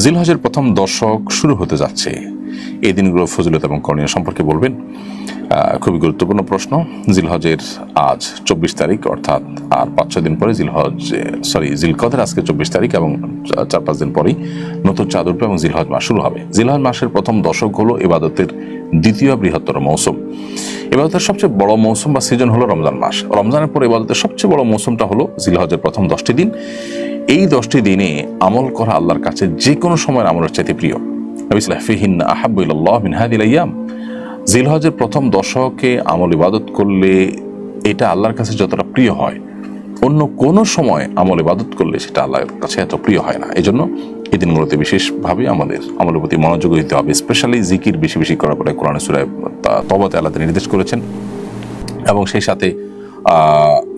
জিলহজের প্রথম দশক শুরু হতে যাচ্ছে। এই দিনগুলো ফজিলত এবং করণীয় সম্পর্কে বলবেন। খুবই গুরুত্বপূর্ণ প্রশ্ন। জিলহজের আজ চব্বিশ তারিখ, অর্থাৎ আর পাঁচ ছয় দিন পরে জিলহজ সরি জিলকদের আজকে চব্বিশ তারিখ এবং চার পাঁচ দিন পরেই নতুন চাঁদ উঠবে এবং জিলহজ মাস শুরু হবে। জিলহজ মাসের প্রথম দশক হলো ইবাদতের দ্বিতীয় বৃহত্তর মৌসুম। ইবাদতের সবচেয়ে বড় মৌসুম বা সিজন হলো রমজান মাস। রমজানের পর ইবাদতের সবচেয়ে বড় মৌসুমটা হলো জিলহজের প্রথম দশটি দিন। এই দশটি দিনে আমল করা আল্লাহর কাছে যে কোনো সময়ের আমলের চাইতে প্রিয়। ফিহিন আহাবুল্লাহ মিন হাদিল আয়াম জিলহজের প্রথম দশকে আমল ইবাদত করলে এটা আল্লাহর কাছে যতটা প্রিয় হয়, অন্য কোন সময় আমল ইবাদত করলে সেটা আল্লাহর কাছে এত প্রিয় হয় না। এই জন্য এই দিনগুলোতে বিশেষভাবে আমাদের আমলের প্রতি মনোযোগ দিতে হবে, স্পেশালি জিকির বেশি বেশি করার পরে কোরআন সুরায় তবাতে আল্লাহ নির্দেশ করেছেন। এবং সেই সাথে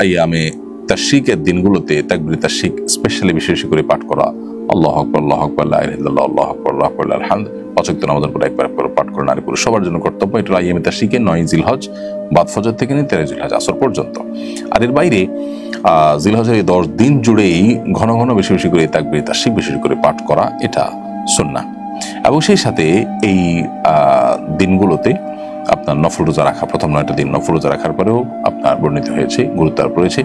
এই আমি তাশিকের দিনগুলোতে তাকবির তাশিক স্পেশালি বেশি বেশি করে পাঠ করা। আল্লাহ আকবর আল্লাহ আকবর আল্লাহ আল্লাহ আকবর আল্লাহ আকবর অচক্ত আমাদের উপর একবার একবার পাঠ করে নারী পুরুষ। সবার জন্য কর্তব্য এটা আইএম তাশিকে নয় জিলহজ, বাদ ফজর থেকে নিয়ে তেরো জিলহজ আসর পর্যন্ত। আর এর বাইরে জিলহজের এই দশ দিন জুড়েই ঘন ঘন বেশি বেশি করে তাকবির তাশিক বেশি বেশি করে পাঠ করা এটা সুন্না এবং সেই সাথে এই দিনগুলোতে আপনার নফল রোজা রাখা, প্রথম নয়টা দিন নফল রোজা রাখার পরেও আপনার বর্ণিত হয়েছে গুরুত্ব আরোপ রয়েছে।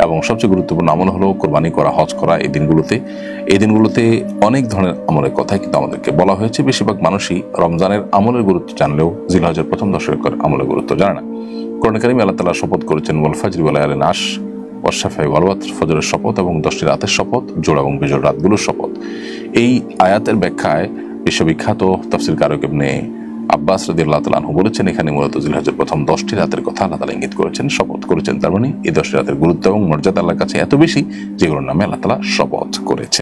এবং সবচেয়ে গুরুত্বপূর্ণ আমল হলো কোরবানি করা, হজ করা এই দিনগুলোতে। এই দিনগুলোতে অনেক ধরনের আমলের কথাই কিন্তু আমাদেরকে বলা হয়েছে। বেশিরভাগ মানুষই রমজানের আমলের গুরুত্ব জানলেও জিলহজের প্রথম দশকের আমলের গুরুত্ব জানে না। কোরআন আল্লাহ তালা শপথ করেছেন, ওয়াল ফাজরি ওয়াল আলে নাস ওয়াশাফাই ওয়ালওয়াত ফজরের শপথ এবং দশটি রাতের শপথ, জোড় এবং বিজোড় রাতগুলোর শপথ। এই আয়াতের ব্যাখ্যায় বিশ্ববিখ্যাত তফসিল কারক এমনি আব্বাস রদি আল্লাহ তালাহু বলেছেন, এখানে মূলত জিলহাজের প্রথম দশটি রাতের কথা আল্লাহ তালা ইঙ্গিত করেছেন, শপথ করেছেন। তার মানে এই দশটি রাতের গুরুত্ব এবং মর্যাদা আল্লাহর কাছে এত বেশি, যেগুলোর নামে আল্লাহ তালা শপথ করেছে